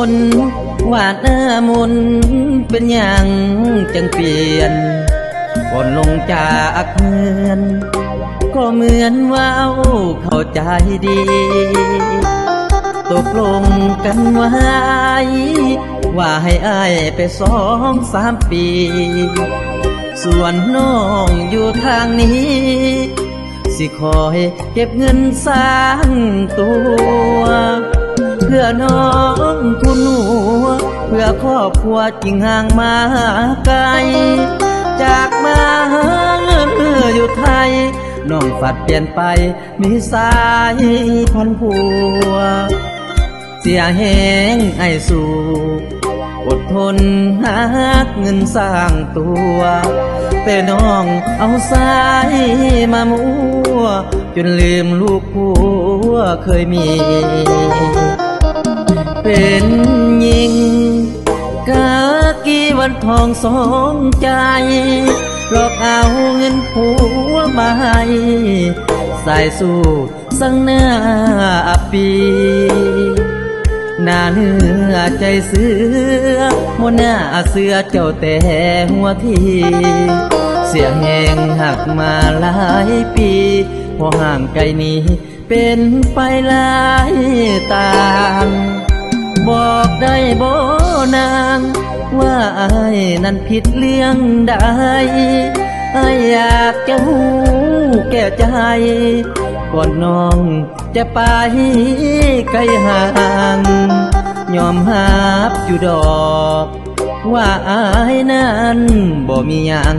คนวาดหน้ามนเป็นอย่างจังเปลี่ยนก่อนลงจากเมือนก็เหมือนว่าเข้าใจดี ตกลงกันไว้ ว่าให้อายไปสองสามปี ส่วนน้องอยู่ทางนี้ สิคอยเก็บเงินสร้างตัว พื่อน้องทุนหัว เพื่อครอบครัวจริงห่างมาไกล จากมาอยู่ไทย น้องฝัดเปลี่ยนไป มีสายพันผัว เสียแหงไอสู่อดทนหาเงินสร้างตัว แต่น้องเอาสายมามัว จนลืมลูกผัวเคยมี เป็นหญิงกากี่วันทองสองใจหลอกเอาเงินผัวมาให้ใส่สู้สังหน้าปีหน้าเนื้อใจเสือมนหน้าเสือเจ้าแต่หัวทีเสียแหงหักมาหลายปีพอห่างไกลนี้เป็นไปหลายตาง บอกได้บ่นาง ว่าอายนั้นผิดเรื่องใดอายอยากจะหูแก่ใจ ก่อนน้องจะไปไกลห่างยอมหับอยู่ดอก ว่าอายนั้นบ่มีหยัง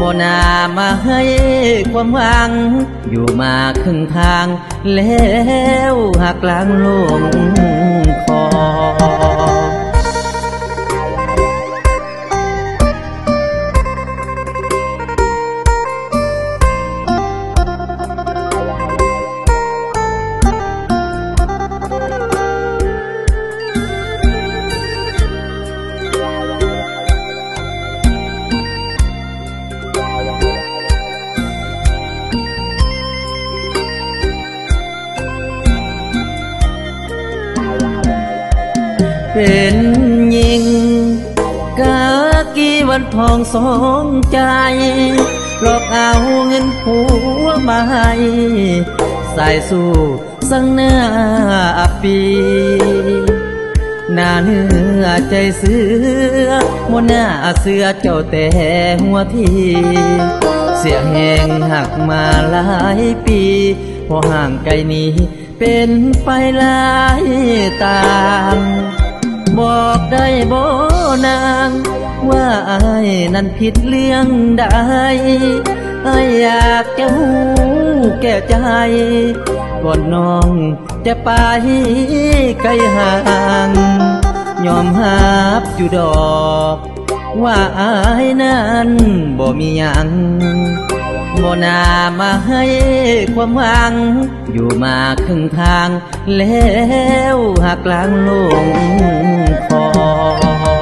บ่นามาให้ความหวัง อยู่มาครึ่งทาง แล้วหักหลังลงคอ เป็นหญิงกากี่วันทองสองใจหลอกเอาเงินผัวมาให้ใส่สู้สังหน้าปีหน้าเนื้อใจเสือมนหน้าเสือเจ้าแต่หัวที เสียแหงหักมาหลายปีพอห่างไกลนี้เป็นไปหลายตาง บอกได้บ่นาง ว่าอายนั้นผิดเรื่องใดอายอยากจะหูแก่ใจก่อนน้องจะไปไกลห่าง ยอมหับอยู่ดอก ว่าอายนั้นบ่มีหยัง บนามาให้ความหวัง อยู่มาครึ่งทางแล้วหักหลังลงคอ